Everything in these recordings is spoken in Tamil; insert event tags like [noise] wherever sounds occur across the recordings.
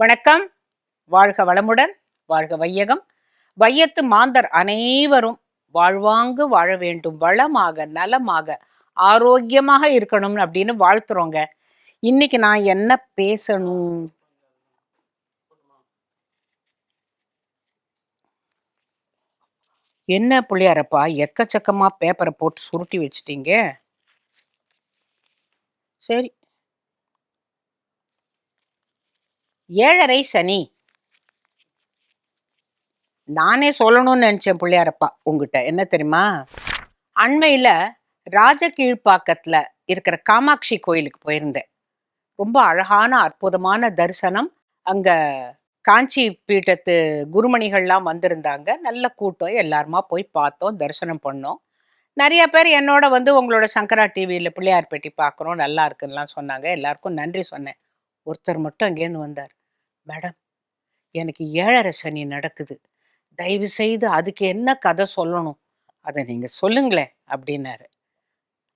வணக்கம். வாழ்க வளமுடன் வாழ்க வையகம். வையத்து மாந்தர் அனைவரும் வாழ்வாங்கு வாழ வேண்டும். வளமாக நலமாக ஆரோக்கியமாக இருக்கணும் அப்படின்னு வாழ்த்துறோங்க. இன்னைக்கு நான் என்ன பேசணும்? என்ன பிள்ளையாரப்பா? எக்கச்சக்கமா பேப்பரை போட்டு சுருட்டி வச்சிட்டீங்க. சரி. ஏழரை சனி. நானே சொல்லணும்னு நினைச்சேன் பிள்ளையாரப்பா உங்ககிட்ட என்ன தெரியுமா? அண்மையில ராஜகீழ்ப்பாக்கத்துல இருக்கிற காமாட்சி கோயிலுக்கு போயிருந்தேன். ரொம்ப அழகான அற்புதமான தரிசனம். அங்க காஞ்சி பீட்டத்து குருமணிகள்லாம் வந்திருந்தாங்க. நல்ல கூட்டம். எல்லாருமா போய் பார்த்தோம் தரிசனம் பண்ணோம். நிறைய பேர் என்னோட வந்து உங்களோட சங்கரா டிவியில் பிள்ளையார் பேட்டி பார்க்குறோம் நல்லா இருக்குன்னுலாம் சொன்னாங்க. எல்லாருக்கும் நன்றி சொன்னேன். ஒருத்தர் மட்டும் அங்கேருந்து வந்தார். மேடம் எனக்கு ஏழரை சனி நடக்குது. தயவு செய்து அதுக்கு என்ன கதை சொல்லணும்? அதை நீங்கள் சொல்லுங்களேன் அப்படின்னாரு.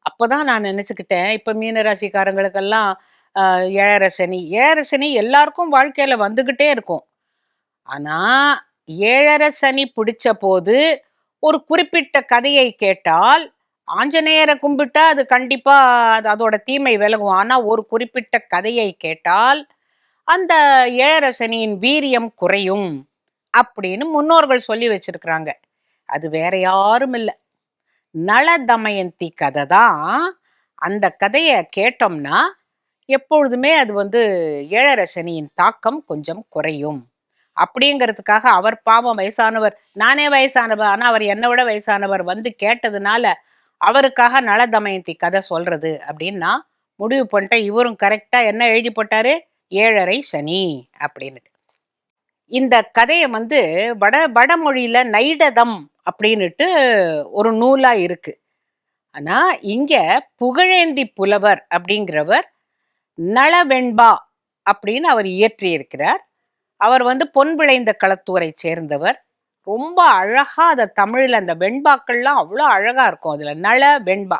அப்பதான் நான் நினச்சிக்கிட்டேன் இப்போ மீனராசிக்காரங்களுக்கெல்லாம் ஏழரை சனி ஏழரை சனி எல்லாருக்கும் வாழ்க்கையில் வந்துக்கிட்டே இருக்கும். ஆனால் ஏழரை சனி பிடிச்ச போது ஒரு குறிப்பிட்ட கதையை கேட்டால் ஆஞ்சநேயரை கும்பிட்டா அது கண்டிப்பாக அது அதோட தீமை விலகும். ஆனால் ஒரு குறிப்பிட்ட கதையை கேட்டால் அந்த ஏழரசனியின் வீரியம் குறையும் அப்படின்னு முன்னோர்கள் சொல்லி வச்சிருக்கிறாங்க. அது வேற யாரும் இல்லை. நள தமயந்தி கதை தான். அந்த கதையை கேட்டோம்னா எப்பொழுதுமே அது வந்து ஏழரசனியின் தாக்கம் கொஞ்சம் குறையும். அப்படிங்கிறதுக்காக அவர் பாவம் வயசானவர். நானே வயசானவர் ஆனால் அவர் என்னை விட வயசானவர் வந்து கேட்டதுனால அவருக்காக நல தமயந்தி கதை சொல்றது அப்படின்னா முடிவு பண்ணிட்டேன். இவரும் கரெக்டாக என்ன எழுதி போட்டாரு? ஏழரை சனி அப்படின்னு இந்த கதையை வந்து வட வடமொழியில் நைடதம் அப்படின்னுட்டு ஒரு நூலாக இருக்குது ஆனால் இங்கே புகழேந்தி புலவர் அப்படிங்கிறவர் நளவெண்பா அப்படின்னு அவர் இயற்றியிருக்கிறார். அவர் வந்து பொன் விளைந்த களத்தூரை சேர்ந்தவர். ரொம்ப அழகா அதை தமிழில் அந்த வெண்பாக்கள்லாம் அவ்வளோ அழகா இருக்கும் அதில் நள வெண்பா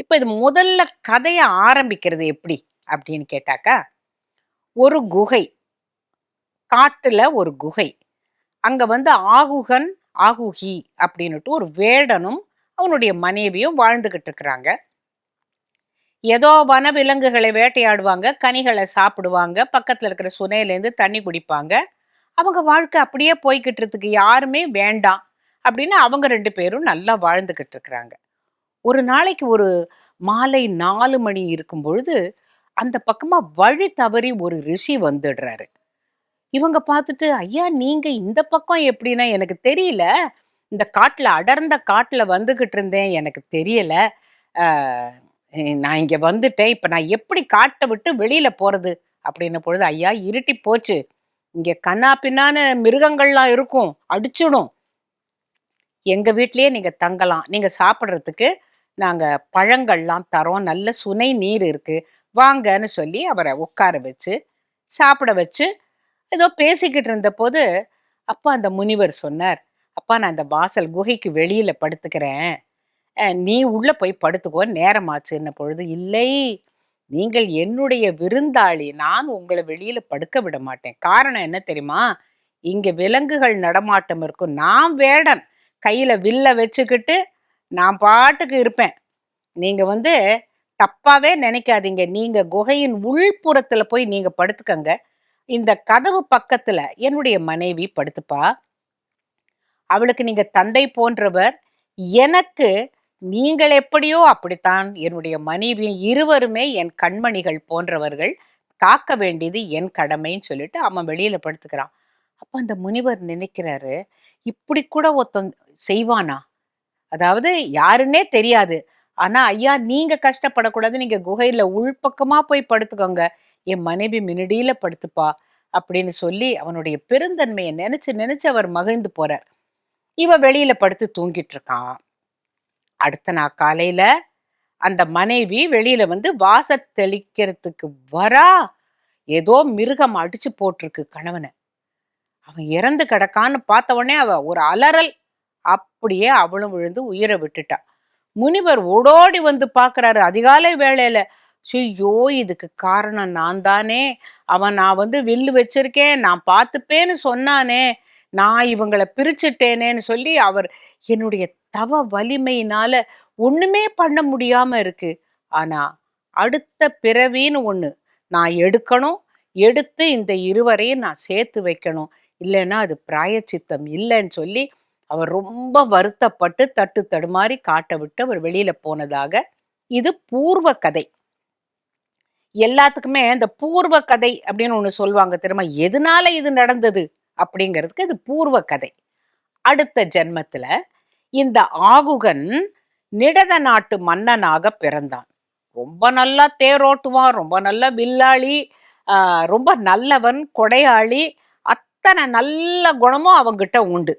இப்போ இது முதல்ல கதையை ஆரம்பிக்கிறது எப்படி அப்படின்னு கேட்டாக்கா ஒரு குகை. காட்டுல ஒரு குகை. அங்க வந்து ஆகுகன் ஆகுகி அப்படின்னுட்டு ஒரு வேடனும் அவனுடைய மனைவியும் வாழ்ந்துகிட்டு இருக்கிறாங்க. ஏதோ வனவிலங்குகளை வேட்டையாடுவாங்க கனிகளை சாப்பிடுவாங்க பக்கத்துல இருக்கிற சுனையிலேருந்து தண்ணி குடிப்பாங்க. அவங்க வாழ்க்கை அப்படியே போய்கிட்டு இருக்கு யாருமே வேண்டாம் அப்படின்னு அவங்க ரெண்டு பேரும் நல்லா வாழ்ந்துகிட்டு இருக்கிறாங்க. ஒரு நாளைக்கு ஒரு மாலை நாலு மணி இருக்கும் பொழுது அந்த பக்கமா வழி தவறி ஒரு ரிஷி வந்துடுறாரு. இவங்க பார்த்துட்டு ஐயா நீங்க இந்த பக்கம் எப்படின்னா எனக்கு தெரியல. இந்த காட்டில் அடர்ந்த காட்டில் வந்துக்கிட்டு இருந்தேன். எனக்கு தெரியல. நான் இங்கே வந்துட்டேன். இப்போ நான் எப்படி காட்டை விட்டு வெளியில் போகிறது அப்படின்ன பொழுது ஐயா இருட்டி போச்சு. இங்கே கண்ணா பின்னான மிருகங்கள்லாம் இருக்கும். அடிச்சிடும். எங்கள் வீட்லேயே நீங்கள் தங்கலாம். நீங்கள் சாப்பிட்றதுக்கு நாங்கள் பழங்கள்லாம் தரோம். நல்ல சுனை நீர் இருக்குது வாங்கன்னு சொல்லி அவரை உட்கார வச்சு சாப்பிட வச்சு ஏதோ பேசிக்கிட்டு இருந்தபோது அப்பா அந்த முனிவர் சொன்னார் அப்பா நான் அந்த வாசல் குகைக்கு வெளியில படுத்துக்கிறேன். நீ உள்ள போய் படுத்துக்கோ நேரமாச்சுன்ன பொழுது இல்லை நீங்கள் என்னுடைய விருந்தாளி நான் உங்களை வெளியில படுக்க விட மாட்டேன். காரணம் என்ன தெரியுமா? இங்க விலங்குகள் நடமாட்டம் இருக்கும். நான் வேடன். கையில வில்ல வச்சுக்கிட்டு நான் பாட்டுக்கு இருப்பேன். நீங்க வந்து தப்பாவே நினைக்காதீங்க. நீங்க குகையின் உள்புறத்துல போய் நீங்க படுத்துக்கங்க. இந்த கதவு பக்கத்துல என்னுடைய மனைவி படுத்துப்பா. அவளுக்கு நீங்க தந்தை போன்றவர் எனக்கு நீங்கள் எப்படியோ அப்படித்தான். என்னுடைய மனைவி இருவருமே என் கண்மணிகள் போன்றவர்கள் காக்க வேண்டியது என் கடமைன்னு சொல்லிட்டு அவன் வெளியில படுத்துக்கிறான். அப்ப அந்த முனிவர் நினைக்கிறாரு இப்படி கூட ஒருத்தன் செய்வானா? அதாவது யாருன்னே தெரியாது. ஆனா ஐயா நீங்க கஷ்டப்படக்கூடாது. நீங்க குகையில உள்பக்கமா போய் படுத்துக்கோங்க. என் மனைவி மினடியில படுத்துப்பா அப்படின்னு சொல்லி அவனுடைய பெருந்தன்மையை நினைச்சு நினைச்சு அவர் மகிழ்ந்து போறார். இவ வெளியில படுத்து தூங்கிட்டு இருக்கான் அடுத்த நாள் காலையில அந்த மனைவி வெளியில வந்து வாச தெளிக்கிறதுக்கு வரா. ஏதோ மிருகம் அடிச்சு போட்டிருக்கு கணவனை. அவன் இறந்து கிடக்கான்னு பார்த்த உடனே அவ ஒரு அலறல். அப்படியே அவளும் விழுந்து உயிரை விட்டுட்டா. முனிவர் ஓடோடி வந்து பார்க்குறாரு. அதிகாலை வேளையில ஐயோ இதுக்கு காரணம் நான் தானே. அவன் நான் வந்து வில்லு வச்சிருக்கேன். நான் பார்த்துப்பேன்னு சொன்னானே. நான் இவங்களை பிரிச்சுட்டேனேன்னு சொல்லி அவர் என்னுடைய தவ வலிமையினால ஒண்ணுமே பண்ண முடியாம இருக்கு. ஆனா அடுத்த பிறவின்னு ஒண்ணு நான் எடுக்கணும். எடுத்து இந்த இருவரையும் நான் சேர்த்து வைக்கணும். இல்லைன்னா அது பிராயச்சித்தம் இல்லைன்னு சொல்லி அவர் ரொம்ப வருத்தப்பட்டு தட்டு தடுமாறி காட்ட விட்டு அவர் வெளியில போனதாக இது பூர்வ கதை எல்லாத்துக்குமே இந்த பூர்வ கதை அப்படின்னு ஒன்று சொல்லுவாங்க திரும்ப எதனால இது நடந்தது அப்படிங்கிறதுக்கு இது பூர்வ கதை அடுத்த ஜென்மத்துல இந்த ஆகுகன் நிடத நாட்டு மன்னனாக பிறந்தான். ரொம்ப நல்லா தேரோட்டுவான் ரொம்ப நல்ல வில்லாளி ரொம்ப நல்லவன் கொடையாளி அத்தனை நல்ல குணமும் அவங்கிட்ட உண்டு.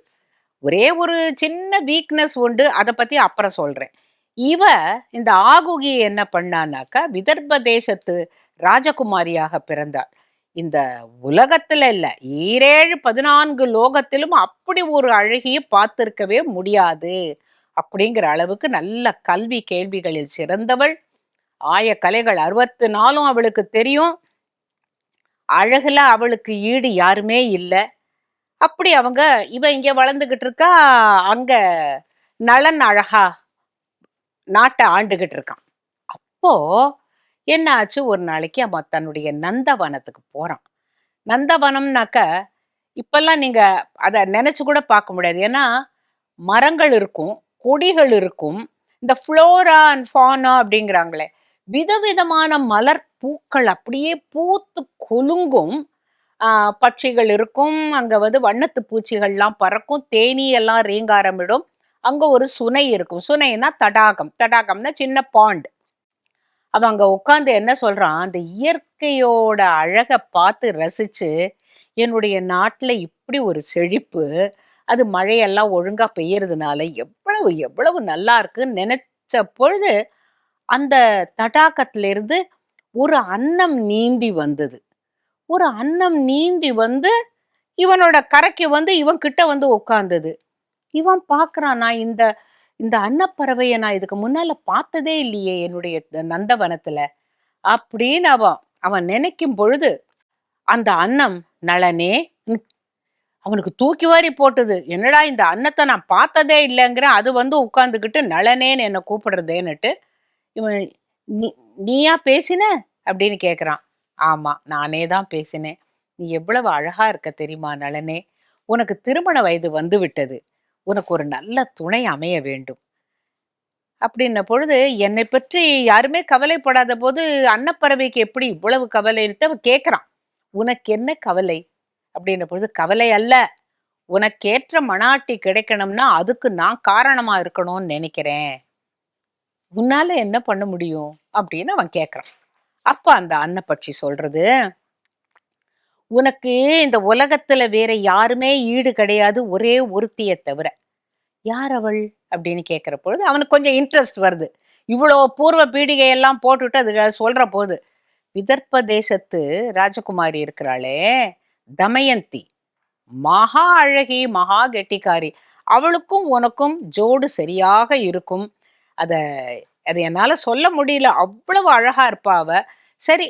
ஒரே ஒரு சின்ன வீக்னஸ் உண்டு அதை பத்தி அப்புறம் சொல்றேன். இவ இந்த ஆகுகி என்ன பண்ணானாக்கா விதர்ப தேசத்து ராஜகுமாரியாக பிறந்தாள். இந்த உலகத்துல இல்ல ஈரேழு பதினான்கு லோகத்திலும் அப்படி ஒரு அழகிய பார்த்திருக்கவே முடியாது அப்படிங்கிற அளவுக்கு நல்ல கல்வி கேள்விகளில் சிறந்தவள். ஆய கலைகள் அறுபத்து நாளும் அவளுக்கு தெரியும். அழகுல அவளுக்கு ஈடு யாருமே இல்லை. அப்படி அவங்க இவ இங்க வளர்ந்துகிட்டு இருக்கா அங்க நலன் அழகா நாட்டை ஆண்டுகிட்டு இருக்கான். அப்போ என்ன ஆச்சு ஒரு நாளைக்கு அவன் தன்னுடைய நந்தவனத்துக்கு போறான். நந்தவனம்னாக்க இப்பெல்லாம் நீங்க அதை நினைச்சு கூட பார்க்க முடியாது. ஏன்னா மரங்கள் இருக்கும் கொடிகள் இருக்கும் இந்த ஃப்ளோரா அண்ட் ஃபானா அப்படிங்கிறாங்களே. விதவிதமான மலர் பூக்கள் அப்படியே பூத்து கொலுங்கும். பட்சிகள் இருக்கும். அங்க வந்து வண்ணத்து பூச்சிகள்லாம் பறக்கும். தேனீ எல்லாம் ரீங்காரமிடும் அங்க ஒரு சுனை இருக்கும். சுனைனா தடாகம். தடாகம்னா சின்ன பாண்ட். அவன் அங்க உட்காந்து என்ன சொல்றான்? அந்த இயற்கையோட அழகை பார்த்து ரசிச்சு என்னுடைய நாட்டில் இப்படி ஒரு செழிப்பு அது மழையெல்லாம் ஒழுங்காக பெய்யறதுனால எவ்வளவு எவ்வளவு நல்லா இருக்குன்னு நினைச்ச பொழுது அந்த தடாகத்துல இருந்து ஒரு அன்னம் நீந்தி வந்தது. ஒரு அன்னம் நீந்தி வந்து இவனோட கரைக்கு வந்து இவன் கிட்ட வந்து உட்காந்தது இவன் பார்க்கறான் நான் இந்த இந்த அன்னப்பறவையை நான் இதுக்கு முன்னால பார்த்ததே இல்லையே என்னுடைய நந்தவனத்தில். நந்தவனத்துல அப்படின்னு அவன் அவன் நினைக்கும் பொழுது அந்த அன்னம் நளனே அவனுக்கு தூக்கி வாரி போட்டது. என்னடா இந்த அன்னத்தை நான் பார்த்ததே இல்லைங்கிற அது வந்து உட்காந்துக்கிட்டு நளனேன்னு என்னை கூப்பிடுறதேன்னுட்டு இவன் நீ நீயா பேசின? அப்படின்னு கேட்குறான் ஆமா நானே தான் பேசினேன். நீ எவ்வளவு அழகா இருக்க தெரியுமா நளனே? உனக்கு திருமண வயது வந்து விட்டது. உனக்கு ஒரு நல்ல துணை அமைய வேண்டும். அப்படின்ன பொழுது என்னை பற்றி யாருமே கவலைப்படாத போது அன்னப்பறவைக்கு எப்படி இவ்வளவு கவலைன்ட்டு அவன் கேட்குறான் உனக்கு என்ன கவலை? அப்படின்ன பொழுது கவலை அல்ல. உனக்கேற்ற மனாட்டி கிடைக்கணும்னா அதுக்கு நான் காரணமா இருக்கணும்னு நினைக்கிறேன். உன்னால என்ன பண்ண முடியும்? அப்படின்னு அவன் கேட்குறான் அப்ப அந்த அன்னப்பட்சி சொல்றது உனக்கு இந்த உலகத்துல வேற யாருமே ஈடு கிடையாது ஒரே ஒருத்திய தவிர. யார் அவள்? அப்படின்னு கேட்குற பொழுது அவனுக்கு கொஞ்சம் இன்ட்ரெஸ்ட் வருது. இவ்வளோ பூர்வ பீடிகை எல்லாம் போட்டுட்டு அது சொல்கிற போது விதர்ப்ப தேசத்து ராஜகுமாரி இருக்கிறாளே தமயந்தி. மகா அழகி மகா கெட்டிக்காரி. அவளுக்கும் உனக்கும் ஜோடு சரியாக இருக்கும். அதை அது என்னால் சொல்ல முடியல. அவ்வளவு அழகா இருப்பாவ சரி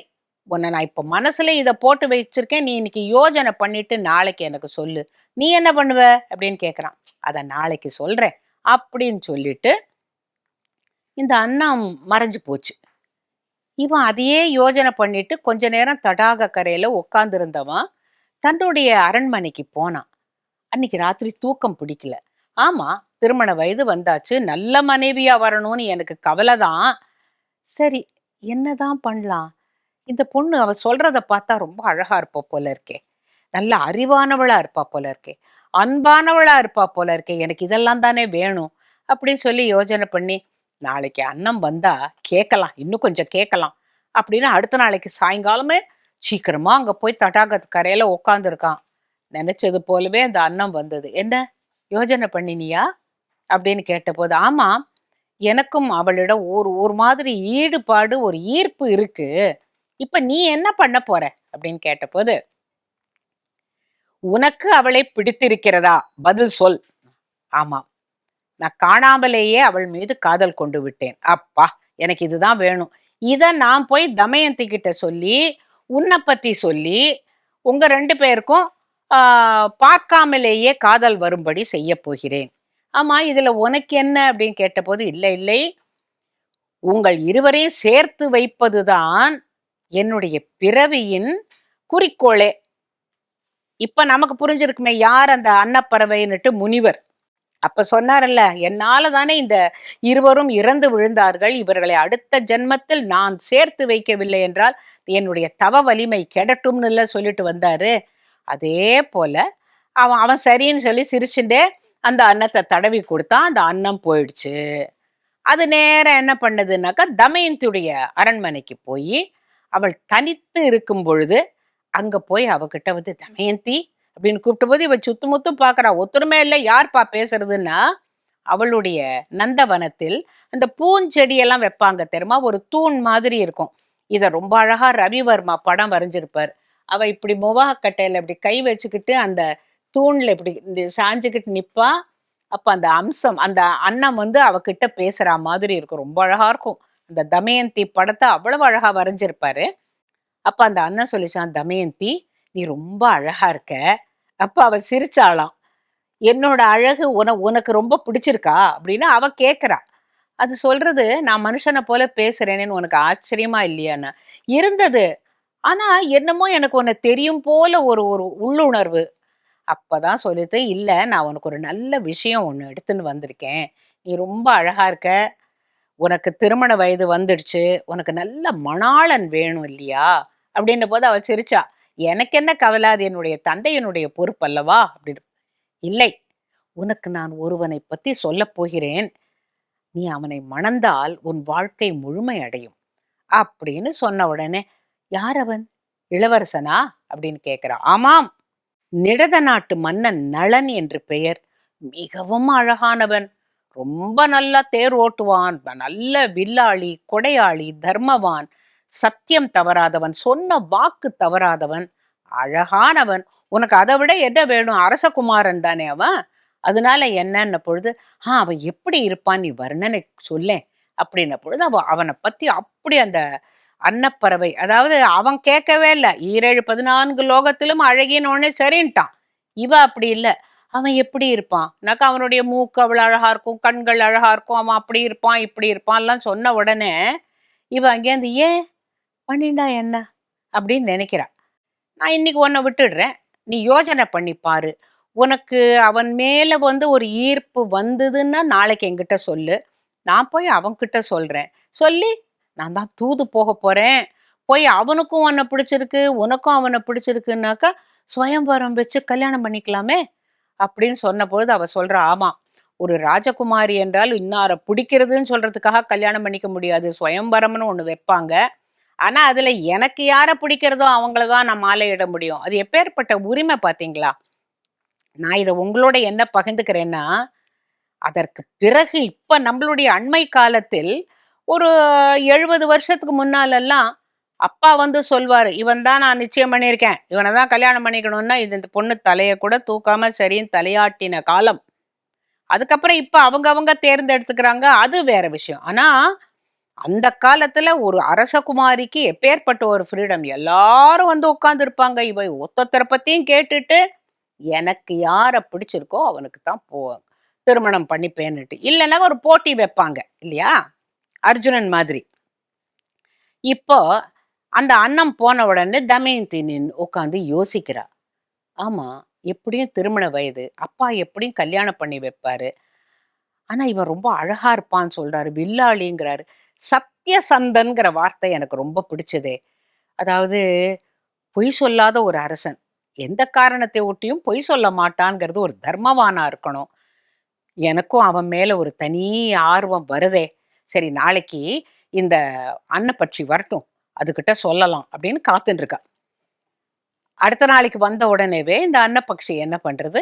உன்னை நான் இப்போ மனசுல இதை போட்டு வச்சிருக்கேன். நீ இன்னைக்கு யோஜனை பண்ணிட்டு நாளைக்கு எனக்கு சொல்லு. நீ என்ன பண்ணுவ? அப்படின்னு கேட்குறான் அதை நாளைக்கு சொல்கிறேன் அப்படின்னு சொல்லிட்டு இந்த அண்ணா மறைஞ்சு போச்சு. இவன் அதையே யோஜனை பண்ணிட்டு கொஞ்ச நேரம் தடாக கரையில் உட்காந்துருந்தவன் தன்னுடைய அரண்மனைக்கு போனான். அன்னைக்கு ராத்திரி தூக்கம் பிடிக்கல. ஆமாம் திருமண வயது வந்தாச்சு. நல்ல மனைவியா வரணும்னு எனக்கு கவலை தான் சரி என்னதான் பண்ணலாம்? இந்த பொண்ணு அவ சொல்றத பார்த்தா ரொம்ப அழகா இருப்பா போல இருக்கே. நல்ல அறிவானவளா இருப்பா போல இருக்கே. அன்பானவளா இருப்பா போல இருக்கே. எனக்கு இதெல்லாம் தானே வேணும் அப்படின்னு சொல்லி யோசனை பண்ணி நாளைக்கு அன்னம் வந்தா கேட்கலாம் இன்னும் கொஞ்சம் கேட்கலாம் அப்படின்னு அடுத்த நாளைக்கு சாயங்காலமே சீக்கிரமா அங்க போய் தடாகத்து கரையில உட்காந்துருக்கான் நினைச்சது போலவே அந்த அன்னம் வந்தது. என்ன? யோஜனை பண்ணினியா? அப்படின்னு கேட்டபோது ஆமா எனக்கும் அவளிடம் ஒரு ஒரு மாதிரி ஈடுபாடு ஒரு ஈர்ப்பு இருக்கு. இப்ப நீ என்ன பண்ண போற? அப்படின்னு கேட்டபோது உனக்கு அவளை பிடித்திருக்கிறதா? பதில் சொல். ஆமாம் நான் காணாமலேயே அவள் மீது காதல் கொண்டு விட்டேன். அப்பா எனக்கு இதுதான் வேணும். இத நான் போய் தமயந்தி கிட்ட சொல்லி உன்னை பத்தி சொல்லி உங்க ரெண்டு பேருக்கும் ஆஹ், பார்க்காமலேயே காதல் வரும்படி செய்ய போகிறேன். ஆமா இதுல உனக்கு என்ன அப்படின்னு கேட்டபோது இல்லை இல்லை. உங்கள் இருவரையும் சேர்த்து வைப்பதுதான் என்னுடைய பிறவியின் குறிக்கோளே. இப்ப நமக்கு புரிஞ்சிருக்குமே யார் அந்த அன்னப்பறவைன்னுட்டு முனிவர். அப்ப சொன்னாரல்ல என்னால தானே இந்த இருவரும் இறந்து விழுந்தார்கள். இவர்களை அடுத்த ஜென்மத்தில் நான் சேர்த்து வைக்கவில்லை என்றால் என்னுடைய தவ வலிமை கெடட்டும்னு இல்லை சொல்லிட்டு வந்தாரு. அதே போல அவன் அவன் சரின்னு சொல்லி சிரிச்சுட்டே அந்த அன்னத்தை தடவி கொடுத்தா அந்த அன்னம் போயிடுச்சு. அது நேரம் என்ன பண்ணுதுனாக்கா தமயந்தியுடைய அரண்மனைக்கு போய் அவள் தனித்து இருக்கும் பொழுது அங்க போய் அவகிட்ட வந்து தமயந்தி அப்படின்னு கூப்பிட்ட போது இவ சுத்து முத்தும் பாக்குறா. ஒத்துருமே இல்லை யார்ப்பா பேசுறதுன்னா அவளுடைய நந்தவனத்தில் அந்த பூஞ்செடியெல்லாம் வைப்பாங்க தெரியுமா? ஒரு தூண் மாதிரி இருக்கும். இதை ரொம்ப அழகா ரவிவர்மா படம் வரைஞ்சிருப்பார். அவ இப்படி முவாகக்கட்டையில இப்படி கை வச்சுக்கிட்டு அந்த தூண்ல இப்படி இந்த சாஞ்சுக்கிட்டு நிப்பா அப்ப அந்த அம்சம் அந்த அன்னம் வந்து அவகிட்ட பேசுற மாதிரி இருக்கும். ரொம்ப அழகா இருக்கும். அந்த தமயந்தி படத்தை அவ்வளவு அழகா வரைஞ்சிருப்பாரு. அப்ப அந்த அண்ணன் சொல்லிச்சான் தமயந்தி நீ ரொம்ப அழகா இருக்க. அப்ப அவ சிரிச்சாளாம். என்னோட அழகு உன உனக்கு ரொம்ப பிடிச்சிருக்கா? அப்படின்னு அவ கேக்குறா. அது சொல்றது நான் மனுஷனை போல பேசுறேனேன்னு உனக்கு ஆச்சரியமா இல்லையான்னு? இருந்தது. ஆனா என்னமோ எனக்கு உன்னை தெரியும் போல ஒரு ஒரு உள்ளுணர்வு. அப்பதான் சொல்லிட்டு இல்லை நான் உனக்கு ஒரு நல்ல விஷயம் ஒன்று எடுத்துன்னு வந்திருக்கேன். நீ ரொம்ப அழகா இருக்க. உனக்கு திருமண வயது வந்துடுச்சு. உனக்கு நல்ல மணாளன் வேணும் இல்லையா? அப்படின்ற போது அவள் சிரிச்சா. எனக்கு என்ன கவலை? அது என்னுடைய தந்தையனுடைய பொறுப்பு அல்லவா? அப்படின்னு. இல்லை. உனக்கு நான் ஒருவனை பத்தி சொல்லப் போகிறேன். நீ அவனை மணந்தால் உன் வாழ்க்கை முழுமை அடையும். அப்படின்னு சொன்ன உடனே யார் அவன்? இளவரசனா? அப்படின்னு கேட்குறான் ஆமாம். நிடத நாட்டு மன்னன் நளன் என்று பெயர். மிகவும் அழகானவன். ரொம்ப நல்லா தேர் ஓட்டுவான். நல்ல வில்லாளி கொடையாளி தர்மவான். சத்தியம் தவறாதவன் சொன்ன வாக்கு தவறாதவன். அழகானவன். உனக்கு அதை விட என்ன வேணும்? அரசகுமாரன் தானே அவன். அதனால என்னன்ன பொழுது ஆ அவன் எப்படி இருப்பான்? நீ வர்ணனை சொல்லேன். அப்படின்ன பொழுது அவன் அவனை பத்தி அப்படி அந்த அன்னப்பறவை. அதாவது அவன் கேட்கவே இல்லை. ஈரேழு பதினான்கு லோகத்திலும் அழகினோடனே சரின்ட்டான். இவ அப்படி இல்லை. அவன் எப்படி இருப்பான்? நக்கா அவனுடைய மூக்கு அவ்வளோ அழகா இருக்கும். கண்கள் அழகா இருக்கும். அவன் அப்படி இருப்பான் இப்படி இருப்பான் எல்லாம் சொன்ன உடனே இவ அங்கேருந்து ஏன்? பண்ணிண்டா என்ன? அப்படின்னு நினைக்கிறான் நான் இன்னைக்கு உன்னை விட்டுடுறேன். நீ யோஜனை பண்ணி பாரு. உனக்கு அவன் மேல வந்து ஒரு ஈர்ப்பு வந்ததுன்னா நாளைக்கு என்கிட்ட சொல்லு. நான் போய் அவன்கிட்ட சொல்றேன். சொல்லி நான் தான் தூது போக போறேன். போய் அவனுக்கும் உன்னை பிடிச்சிருக்கு உனக்கும் அவனை பிடிச்சிருக்குன்னாக்கா சுயம்பரம் வச்சு கல்யாணம் பண்ணிக்கலாமே? அப்படின்னு சொன்ன பொழுது அவ சொல்றா ஆமா ஒரு ராஜகுமாரி என்றால் இன்னார பிடிக்கிறதுன்னு சொல்றதுக்காக கல்யாணம் பண்ணிக்க முடியாது. சுயம்பரம்னு ஒண்ணு வைப்பாங்க. ஆனா அதுல எனக்கு யாரை பிடிக்கிறதோ அவங்கள தான் நான் மாலையிட முடியும். அது எப்பேற்பட்ட உரிமை பாத்தீங்களா? நான் இதை உங்களோட என்ன பகிர்ந்துக்கிறேன்னா அதற்கு பிறகு இப்ப நம்மளுடைய அண்மை காலத்தில் ஒரு எழுபது வருஷத்துக்கு முன்னாலெல்லாம் அப்பா வந்து சொல்வார் இவன் தான் நான் நிச்சயம் பண்ணியிருக்கேன். இவனை தான் கல்யாணம் பண்ணிக்கணும்னா இது இந்த பொண்ணு தலையை கூட தூக்காம சரின்னு தலையாட்டின காலம். அதுக்கப்புறம் இப்போ அவங்க அவங்க தேர்ந்தெடுத்துக்கிறாங்க அது வேற விஷயம். ஆனால் அந்த காலத்தில் ஒரு அரசகுமாரிக்கு எப்பேற்பட்ட ஒரு ஃப்ரீடம் எல்லாரும் வந்து உட்காந்துருப்பாங்க இவை இவ ஒத்தொத்தரை பற்றியும் கேட்டுட்டு எனக்கு யாரை பிடிச்சிருக்கோ அவனுக்கு தான் போ திருமணம் பண்ணிப்பேன்னுட்டு. இல்லைன்னா ஒரு போட்டி வைப்பாங்க இல்லையா? அர்ஜுனன் மாதிரி. இப்போ அந்த அன்னம் போன உடனே தமயந்தி நின்று உட்காந்து யோசிக்கிறா. ஆமா எப்படியும் திருமண வயது அப்பா எப்படியும் கல்யாணம் பண்ணி வைப்பாரு. ஆனா இவன் ரொம்ப அழகா இருப்பான்னு சொல்றாரு வில்லாளிங்கிறாரு. சத்தியசந்தன்கிற வார்த்தை எனக்கு ரொம்ப பிடிச்சதே. அதாவது பொய் சொல்லாத ஒரு அரசன் எந்த காரணத்தை ஒட்டியும் பொய் சொல்ல மாட்டான்ங்கிறது ஒரு தர்மவானா இருக்கணும். எனக்கும் அவன் மேல ஒரு தனி ஆர்வம் வருதே. சரி நாளைக்கு இந்த அன்னை பற்றி வரட்டும் அதுகிட்ட சொல்லலாம் அப்படின்னு காத்துட்டு அடுத்த நாளைக்கு வந்த உடனேவே இந்த அன்னப்பக்ஷி என்ன பண்ணுறது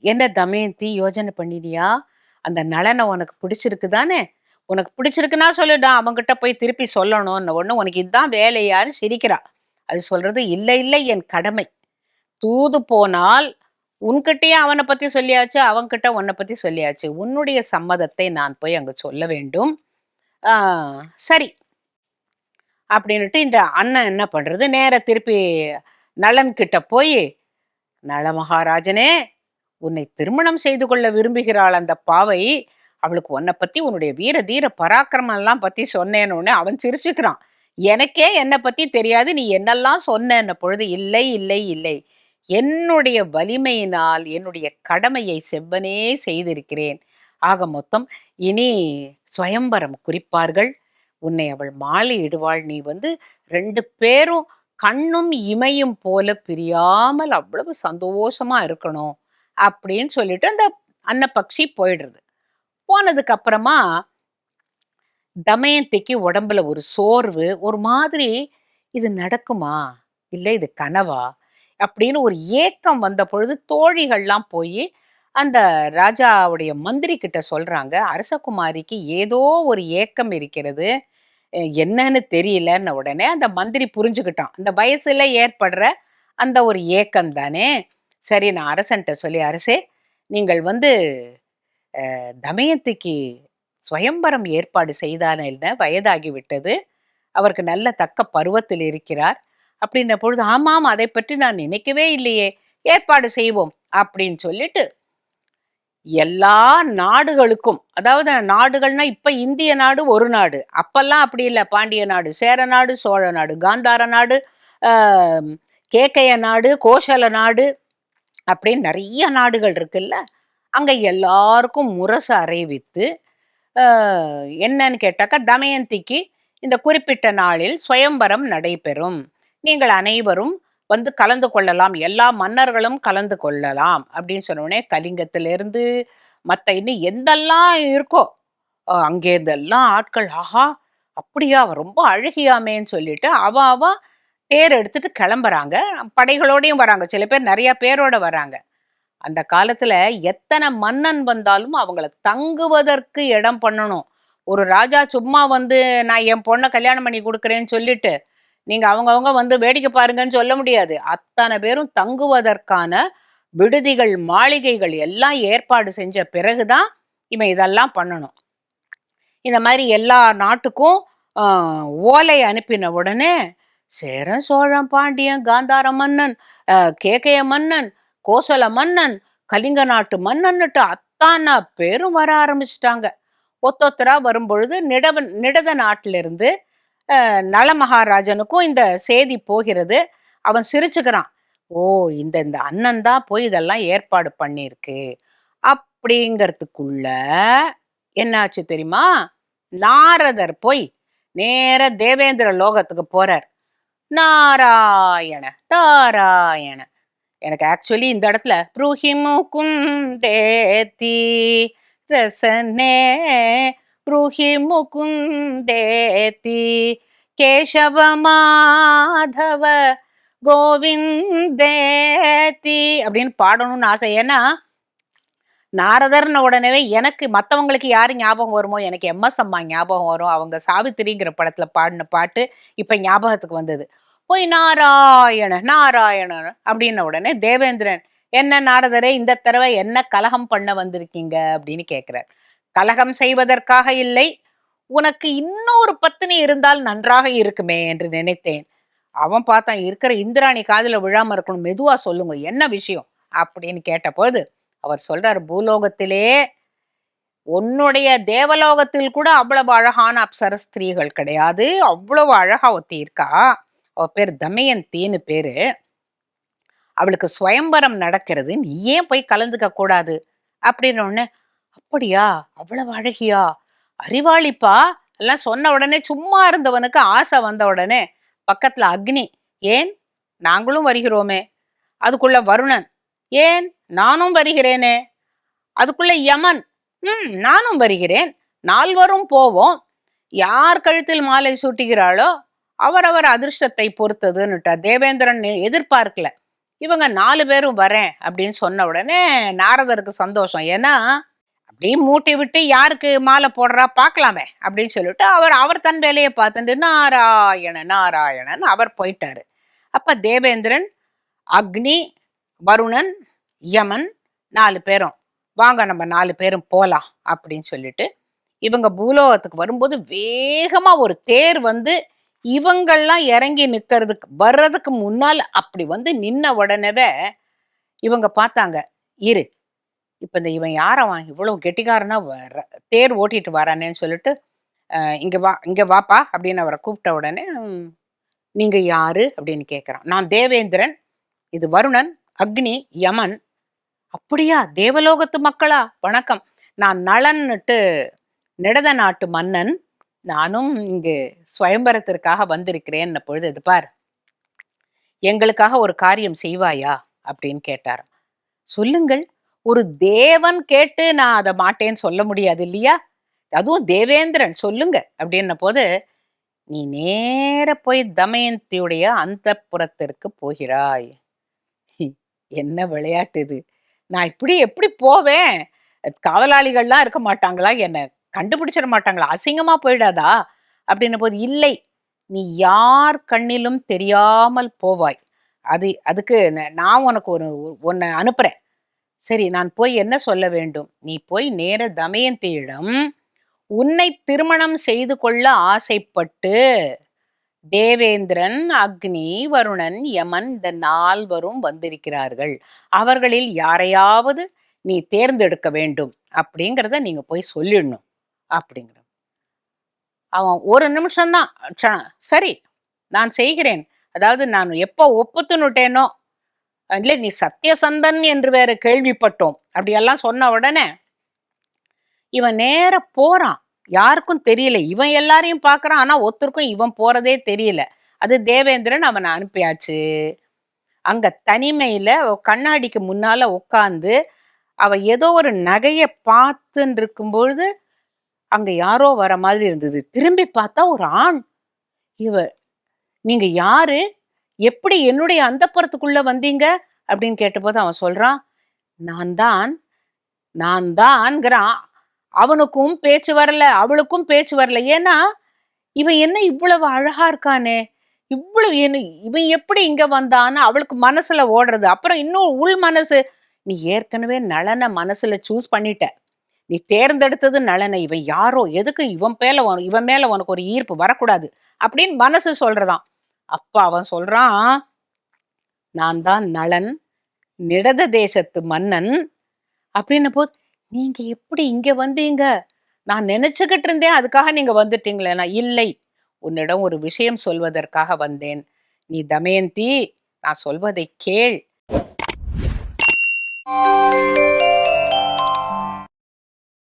என்ன தமயந்தி யோஜனை பண்ணினியா? அந்த நலனை உனக்கு பிடிச்சிருக்கு தானே உனக்கு பிடிச்சிருக்குன்னா சொல்லுடா அவங்ககிட்ட போய் திருப்பி சொல்லணும்னு ஒன்று உனக்கு இதுதான் வேலையான்னு சிரிக்கிறா. அது சொல்கிறது இல்லை இல்லை என் கடமை. தூது போனால் உன்கிட்டயே அவனை பத்தி சொல்லியாச்சு அவன்கிட்ட உன்னை பத்தி சொல்லியாச்சு. உன்னுடைய சம்மதத்தை நான் போய் அங்க சொல்ல வேண்டும். சரி. அப்படின்னுட்டு இந்த அண்ணன் என்ன பண்றது? நேர திருப்பி நலன் கிட்ட போய் நல மகாராஜனே உன்னை திருமணம் செய்து கொள்ள விரும்புகிறாள் அந்த பாவை. அவளுக்கு உன்னை பத்தி உன்னுடைய வீர தீர பராக்கிரமம் எல்லாம் பத்தி சொன்னேன்னு அவன் சிரிச்சுக்கிறான். எனக்கே என்னை பத்தி தெரியாது. நீ என்னெல்லாம் சொன்ன? பொழுது இல்லை இல்லை இல்லை. என்னுடைய வலிமையினால் என்னுடைய கடமையை செவ்வனே செய்திருக்கிறேன். ஆக மொத்தம் இனி சுயம்பரம் குறிப்பார்கள். உன்னை அவள் மாலையிடுவாள். நீ வந்து ரெண்டு பேரும் கண்ணும் இமையும் போல பிரியாமல் அவ்வளவு சந்தோஷமா இருக்கணும் அப்படின்னு சொல்லிட்டு அந்த அன்னப்பக்ஷி போயிடுறது. போனதுக்கு அப்புறமா தமயந்திக்கு உடம்புல ஒரு சோர்வு ஒரு மாதிரி இது நடக்குமா? இல்லை இது கனவா? அப்படின்னு ஒரு ஏக்கம் வந்த பொழுது தோழிகள்லாம் போய் அந்த ராஜாவுடைய மந்திரி கிட்ட சொல்றாங்க அரசகுமாரிக்கு ஏதோ ஒரு ஏக்கம் இருக்கிறது. என்னன்னு தெரியலன்ன உடனே அந்த மந்திரி புரிஞ்சுக்கிட்டான் அந்த வயசுல ஏற்படுற அந்த ஒரு ஏக்கம் தானே. சரி நான் அரசன்ட்ட சொல்லி அரசே நீங்கள் வந்து தமயத்துக்கு தமயந்திக்கு சுயம்பரம் ஏற்பாடு செய்தான வயதாகி விட்டது. அவருக்கு நல்ல தக்க பருவத்தில் இருக்கிறார். அப்படின்ற பொழுது ஆமாம் அதை பற்றி நான் நினைக்கவே இல்லையே. ஏற்பாடு செய்வோம் அப்படின்னு சொல்லிட்டு எல்லா நாடுகளுக்கும் அதாவது நாடுகள்னா இப்ப இந்திய நாடு ஒரு நாடு அப்பெல்லாம் அப்படி இல்லை. பாண்டிய நாடு சேர நாடு சோழ நாடு காந்தார நாடு கேக்கைய கேக்கய நாடு கோஷல நாடு அப்படின்னு நிறைய நாடுகள் இருக்குல்ல. அங்கே எல்லாருக்கும் முரசு அறிவித்து என்னன்னு கேட்டாக்கா தமயந்திக்கு இந்த குறிப்பிட்ட நாளில் சுயம்பரம் நடைபெறும். நீங்கள் அனைவரும் வந்து கலந்து கொள்ளலாம். எல்லா மன்னர்களும் கலந்து கொள்ளலாம் அப்படின்னு சொன்ன உடனே கலிங்கத்திலிருந்து மற்ற இன்னும் எந்தெல்லாம் இருக்கோ அங்கேருந்தெல்லாம் அங்கே இருந்தெல்லாம் ஆட்கள் ஆஹா அப்படியா அவ ரொம்ப அழகியாமேன்னு சொல்லிட்டு அவ அவ தேர் எடுத்துட்டு கிளம்புறாங்க. படைகளோடையும் வராங்க. சில பேர் நிறைய பேரோட வராங்க. அந்த காலத்துல எத்தனை மன்னன் வந்தாலும் அவங்கள தங்குவதற்கு இடம் பண்ணணும். ஒரு ராஜா சும்மா வந்து நான் என் பொண்ணை கல்யாணம் பண்ணி கொடுக்குறேன்னு சொல்லிட்டு நீங்க அவங்கவுங்க வந்து வேடிக்கை பாருங்கன்னு சொல்ல முடியாது. அத்தனை பேரும் தங்குவதற்கான விடுதிகள் மாளிகைகள் எல்லாம் ஏற்பாடு செஞ்ச பிறகுதான் இவன் இதெல்லாம் பண்ணணும். இந்த மாதிரி எல்லா நாட்டுக்கும் ஓலை அனுப்பின உடனே சேரன் சோழன் பாண்டியன் காந்தார மன்னன் கேகய மன்னன் கோசல மன்னன் கலிங்க நாட்டு மன்னன்னுட்டு அத்தானா பேரும் வர ஆரம்பிச்சிட்டாங்க. ஒத்தொத்தரா வரும்பொழுது நிடவன் நிடத நாட்டிலிருந்து அஹ், நல மகாராஜனுக்கும் இந்த செய்தி போகிறது. அவன் சிரிச்சுக்கிறான். ஓ இந்த இந்த அண்ணன் தான் போய் இதெல்லாம் ஏற்பாடு பண்ணியிருக்கு. அப்படிங்கிறதுக்குள்ள என்னாச்சு தெரியுமா? நாரதர் போய் நேர தேவேந்திர லோகத்துக்கு போறார். நாராயண நாராயண எனக்கு ஆக்சுவலி இந்த இடத்துல ப்ரூஹி தேத்தி ரசனே ब्रूहि मुकुन्देति கேசவ மாதவ அப்படின்னு பாடணும்னு ஆசை. ஏன்னா நாரதர்ன உடனே எனக்கு மற்றவங்களுக்கு யார் ஞாபகம் வருமோ எனக்கு எம்எஸ் அம்மா ஞாபகம் வரும். அவங்க சாவித்திரிங்கிற படத்துல பாடின பாட்டு இப்போ ஞாபகத்துக்கு வந்தது. போய் நாராயண நாராயணன் அப்படின்ன உடனே தேவேந்திரன் என்ன நாரதரே இந்த தடவை என்ன கலகம் பண்ண வந்திருக்கீங்க? அப்படின்னு கேக்குறார். கலகம் செய்வதற்காக இல்லை. உனக்கு இன்னொரு பத்தினி இருந்தால் நன்றாக இருக்குமே என்று நினைத்தேன். அவன் பார்த்தான் இருக்கிற இந்திராணி காதில் விழாம இருக்கணும். மெதுவா சொல்லுங்க. என்ன விஷயம்? அப்படின்னு கேட்டபோது அவர் சொல்றார் பூலோகத்திலே உன்னுடைய தேவலோகத்தில் கூட அவ்வளவு அழகான அப்சர ஸ்திரீகள் கிடையாது. அவ்வளவு அழகா ஒத்தி இருக்கா அவ பேர் தமயந்தின்னு பேரு. அவளுக்கு சுயம்பரம் நடக்கிறது. நீ ஏன் போய் கலந்துக்க கூடாது? அப்படின்னு உடனே அப்படியா? அவ்வளவு அழகியா? அறிவாளிப்பா? எல்லாம் சொன்ன உடனே சும்மா இருந்தவனுக்கு ஆசை வந்த உடனே பக்கத்துல அக்னி ஏன்? நாங்களும் வருகிறோமே. அதுக்குள்ள வருணன் ஏன்? நானும் வருகிறேனே. அதுக்குள்ள யமன் ம் நானும் வருகிறேன். நால்வரும் போவோம். யார் கழுத்தில் மாலை சூட்டுகிறாளோ அவரவர் அதிர்ஷ்டத்தை பொறுத்ததுன்னுட்டா தேவேந்திரன் எதிர்பார்க்கல. இவங்க நாலு பேரும் வரேன் அப்படின்னு சொன்ன உடனே நாரதருக்கு சந்தோஷம். ஏன்னா அப்படியே மூட்டி விட்டு யாருக்கு மாலை போடுறா பார்க்கலாமே அப்படின்னு சொல்லிட்டு அவர் அவர் தன் வேலையை பார்த்துட்டு நாராயண நாராயணன் அவர் போயிட்டாரு. அப்ப தேவேந்திரன் அக்னி வருணன் யமன் நாலு பேரும் வாங்க நம்ம நாலு பேரும் போலாம் அப்படின்னு சொல்லிட்டு இவங்க பூலோகத்துக்கு வரும்போது வேகமா ஒரு தேர் வந்து இவங்கள்லாம் இறங்கி நிக்கிறதுக்கு வர்றதுக்கு முன்னால் அப்படி வந்து நின்ன உடனேவே இவங்க பார்த்தாங்க இரு இப்போ இந்த இவன் யாரவன் இவ்வளோ கெட்டிக்காரனா வர தேர் ஓட்டிட்டு வரானேன்னு சொல்லிட்டு இங்கே வா இங்கே வாப்பா அப்படின்னு அவரை கூப்பிட்ட உடனே நீங்கள் யாரு? அப்படின்னு கேட்குறான் நான் தேவேந்திரன் இது வருணன் அக்னி யமன். அப்படியா? தேவலோகத்து மக்களா? வணக்கம். நான் நலன்னுட்டு நிடத நாட்டு மன்னன். நானும் இங்கு சுயம்பரத்திற்காக வந்திருக்கிறேன் பொழுது இது பார். எங்களுக்காக ஒரு காரியம் செய்வாயா? அப்படின்னு கேட்டார் சொல்லுங்கள். ஒரு தேவன் கேட்டு நான் அதை மாட்டேன்னு சொல்ல முடியாது இல்லையா? அதுவும் தேவேந்திரன் சொல்லுங்க அப்படின்ன போது நீ நேர போய் தமயந்தியுடைய அந்த புறத்திற்கு போகிறாய். [laughs] என்ன விளையாட்டு இது? நான் இப்படி எப்படி போவேன்? காவலாளிகள்லாம் இருக்க மாட்டாங்களா? என்ன கண்டுபிடிச்சிட மாட்டாங்களா? அசிங்கமா போயிடாதா? அப்படின்ன போது இல்லை நீ யார் கண்ணிலும் தெரியாமல் போவாய். அது அதுக்கு நான் உனக்கு ஒரு உன்னை அனுப்புறேன். சரி நான் போய் என்ன சொல்ல வேண்டும்? நீ போய் நேர தமயந்தியிடம் உன்னை திருமணம் செய்து கொள்ள ஆசைப்பட்டு தேவேந்திரன் அக்னி வருணன் யமன் இந்த நால்வரும் வந்திருக்கிறார்கள். அவர்களில் யாரையாவது நீ தேர்ந்தெடுக்க வேண்டும் அப்படிங்கிறத நீங்க போய் சொல்லிடணும் அப்படிங்கிற. அவன் ஒரு நிமிஷம்தான். சரி நான் செய்கிறேன். அதாவது நான் எப்போ ஒப்புத்துனுட்டேனோ இல்லை நீ சத்தியசந்தன் என்று வேற கேள்விப்பட்டோம். அப்படியெல்லாம் சொன்ன உடனே இவன் நேர போறான். யாருக்கும் தெரியல. இவன் எல்லாரையும் பார்க்குறான். ஆனா ஒருத்தருக்கும் இவன் போறதே தெரியல. அது தேவேந்திரன் அவனை அனுப்பியாச்சு. அங்க தனிமையில கண்ணாடிக்கு முன்னால உட்காந்து அவ ஏதோ ஒரு நகைய பார்த்துன்னு இருக்கும்பொழுது அங்க யாரோ வர மாதிரி இருந்தது. திரும்பி பார்த்தா ஒரு ஆண். இவ நீங்க யாரு? எப்படி என்னுடைய அந்தப்புறத்துக்குள்ள வந்தீங்க? அப்படின்னு கேட்டபோது அவன் சொல்றான் நான் தான் நான் தான்ங்கிறான். அவனுக்கும் பேச்சு வரல அவளுக்கும் பேச்சு வரல. ஏன்னா இவன் என்ன இவ்வளவு அழகா இருக்கானே? இவ்வளவு என்ன இவன் எப்படி இங்க வந்தான்னு அவளுக்கு மனசுல ஓடுறது. அப்புறம் இன்னும் உள் மனசு நீ ஏற்கனவே நலனை மனசுல சூஸ் பண்ணிட்ட. நீ தேர்ந்தெடுத்தது நலனை இவன் யாரோ? எதுக்கு இவன் மேல இவன் மேல உனக்கு ஒரு ஈர்ப்பு வரக்கூடாது. அப்படின்னு மனசு சொல்றதான் அப்ப அவன் சொல்றான் நான் தான் நளன் நிடத தேசத்து மன்னன். அப்படின்னு போ நீங்க எப்படி இங்க வந்தீங்க? நான் நினைச்சுக்கிட்டு இருந்தேன் அதுக்காக நீங்க வந்துட்டீங்களே. நான் இல்லை. உன்னிடம் ஒரு விஷயம் சொல்வதற்காக வந்தேன். நீ தமயந்தி நான் சொல்வதை கேள்.